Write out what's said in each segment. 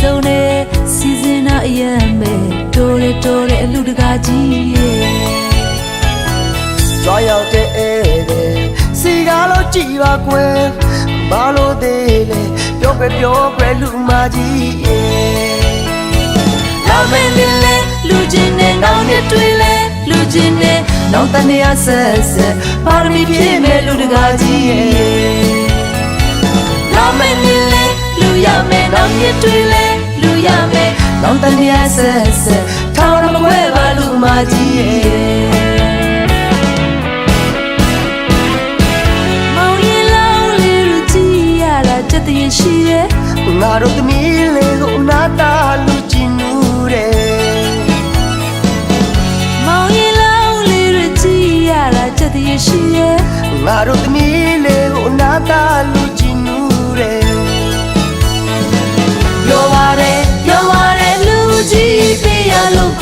စုံတယ်စီစဉ်တာအရင်ပဲတိုးတယ်တိုးတယ်အလူတကာကြီးရဲ့ကြွားရောက်တဲ့ဧည့်သည်စီကားလို့ကြည်ပါကွယ်ဘာလို့သေးလဲပြောပဲပြောပဲလူမကြီးရဲ့လာမယ်လင်းလဲလူချင်းနဲ့နောင်နဲ့တွေ့လဲလူချင်းနဲ့နောက်တနေ့ဆက်ဆက်ပါရမီပြည့်မဲ့လူတကာကြီးရဲ့လာမယ်လင်းလဲလူ ရမယ်နောင်နဲ့တွေ့လဲလူရမယ်နောက်တနေ့ဆက်ဆက်ထောင်မခွဲပါလူမကြီးရဲ့မောင်ရင်လောင်းလေးလူကြည့်ရတာကြက်တည်းရှိရဲ့ငါတို့သမီးလေးကိုနာတာလူကြည်နူးတယ်မောင်ရင်လောင်းလေးလူကြည့်ရတာကြက်တည်းရှိရဲ့ငါတို့သမီး ပြ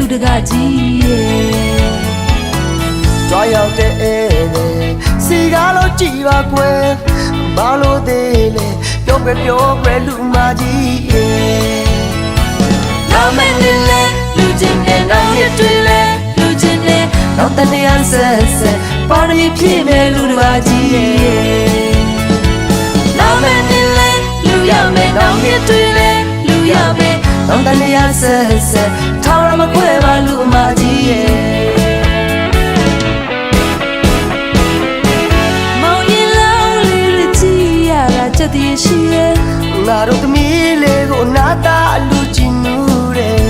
လူတကာကြီးရဲ့ကြွားရောက်တဲ့ဧည့်သည်စီကားလို့ကြည်ပါကွယ်ဘာလို့သေးလဲပြောပဲပြောပဲလူမကြီးရဲ့လာမယ်လင်းလဲလူချင်းနဲ့နောက်ရတွေ့လဲလူချင်းနဲ့နောက်တနေ့ဆက်ဆက်ပါရမီပြည့်မဲ့လူတကာကြီးရဲ့လာမယ်လင်းလဲလူရမယ်နောက်ရတွေ့လဲလူရမယ် နောက်တနေ့ဆက်ဆက်ထောင်မခွဲပါလူမကြီးရဲ့မောင်ရင်လောင်းလေးတွေကြည့်ရတာချက်တည်းရှိရဲ့ငါတို့သမီးလေးကိုနာတာလူကြည်နူးတယ်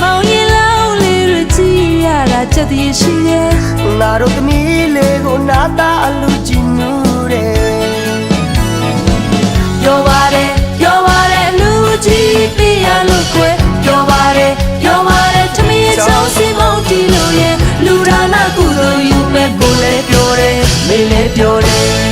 မောင်ရင်လောင်းလေးတွေကြည့်ရတာချက်တည်းရှိရဲ့ငါတို့သမီးလေးကိုနာတာလူ ပြောတယ်